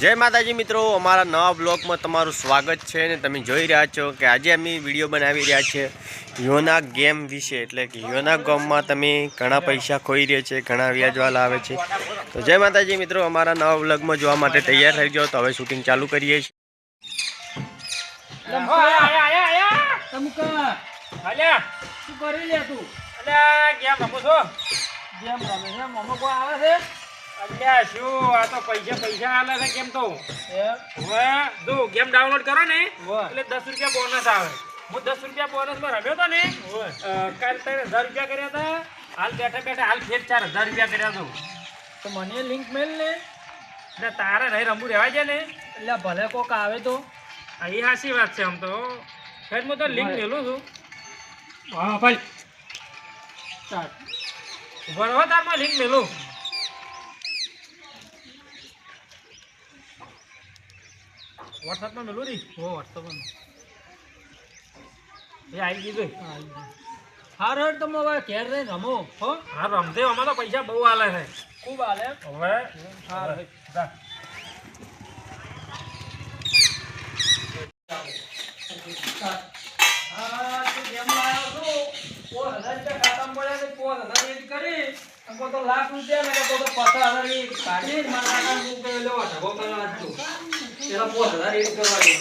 જય માતાજી મિત્રો અમારા નવા બ્લોગમાં તમારું સ્વાગત છે અને તમે જોઈ રહ્યા છો કે આજે અમે વીડિયો બનાવી રહ્યા છે યોના ગેમ વિશે. એટલે કે યોના ગેમમાં તમે ઘણા પૈસા ખોઈ રહ્યા છે ઘણા વ્યાજવાલા આવે છે. તો જય માતાજી મિત્રો અમારા નવા બ્લોગમાં જોવા માટે તૈયાર થઈ જાઓ. તો હવે શૂટિંગ ચાલુ કરીએ છીએ. આયા, આયા, આયા, આયા. તમકા અલ્યા, શું કરી લે તું? અલ્યા, ગેમ રમો છો? જેમ રમે છે? મમ્મો કોઈ આવે અલ્યા, શું? આ તો પૈસા પૈસા આલે છે કેમ તો? હવે જો ગેમ ડાઉનલોડ કરો ને એટલે દસ રૂપિયા બોનસ આવે. હું દસ રૂપિયા બોનસમાં રમ્યો હતો ને કાલ ત્રણ હજાર રૂપિયા કર્યા હતા હાલ બેઠા બેઠા હાલ ફેર ચાર હજાર રૂપિયા કર્યા હતો તો મને લિંક મેલ ને. એટલે તારે નહીં રમવું રહેવાય છે ને. એટલે ભલે કોક આવે તો. એ હાસી વાત છે આમ તો. ફેર હું તો લિંક મેલું છું. હા ભાઈ. ઊભા રહો તારમાં લિંક મેલું. વોટ્સઅપમાં મેલું રી હો વોટ્સઅપમાં એ આવી ગયું હાર હર તમે હવે ઘેર રહીને રમો હો? હા રમતે અમે તો પૈસા બહુ હાલે છે. ખૂબ હાલે હવે હા. હા લાખ રૂપિયા પચાસ હજાર કાઢી મારા ઢગો કરવા પેલા પોસ હજાર એડ કરવા દે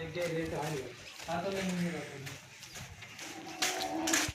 જગ્યાએ રેટ હારી આ તો નહીં